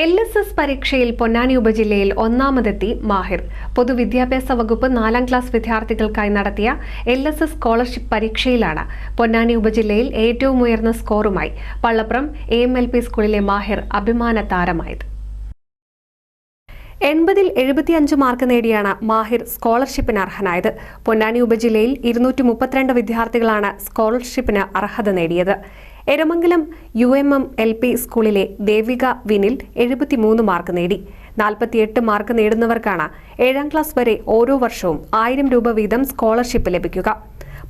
L S S പരീക്ഷയിൽ പൊന്നാനി ഉപജില്ലയിൽ ഒന്നാമതെത്തി മാഹിർ. പൊതുവിദ്യാഭ്യാസ വകുപ്പ് നാലാം ക്ലാസ് വിദ്യാർത്ഥികൾക്കായി നടത്തിയ എൽ എസ് എസ് സ്കോളർഷിപ്പ് പരീക്ഷയിലാണ് പൊന്നാനി ഉപജില്ലയിൽ ഏറ്റവും ഉയർന്ന സ്കോറുമായി Pallappuram A M L P സ്കൂളിലെ മാഹിർ അഭിമാന താരമായത്. എൺപതിൽ എഴുപത്തിയഞ്ച് മാർക്ക് നേടിയാണ് മാഹിർ സ്കോളർഷിപ്പിന് അർഹനായത്. പൊന്നാനി ഉപജില്ലയിൽ ഇരുന്നൂറ്റി മുപ്പത്തിരണ്ട് വിദ്യാർത്ഥികളാണ് സ്കോളർഷിപ്പിന് അർഹത നേടിയത്. Eramangalam U M M L P സ്കൂളിലെ ദേവിക വിനിൽ എഴുപത്തിമൂന്ന് മാർക്ക് നേടി. നാൽപ്പത്തിയെട്ട് മാർക്ക് നേടുന്നവർക്കാണ് ഏഴാം ക്ലാസ് വരെ ഓരോ വർഷവും ആയിരം രൂപ വീതം സ്കോളർഷിപ്പ് ലഭിക്കുക.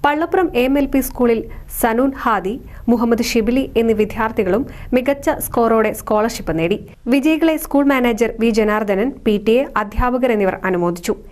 പള്ളപ്പുറം എം എൽ പി സ്കൂളിൽ സനൂൻ ഹാദി മുഹമ്മദ് ഷിബിലി എന്നീ വിദ്യാർത്ഥികളും മികച്ച സ്കോറോടെ സ്കോളർഷിപ്പ് നേടി. വിജയികളെ school manager V Janardhanan P അധ്യാപകർ എന്നിവർ അനുമോദിച്ചു.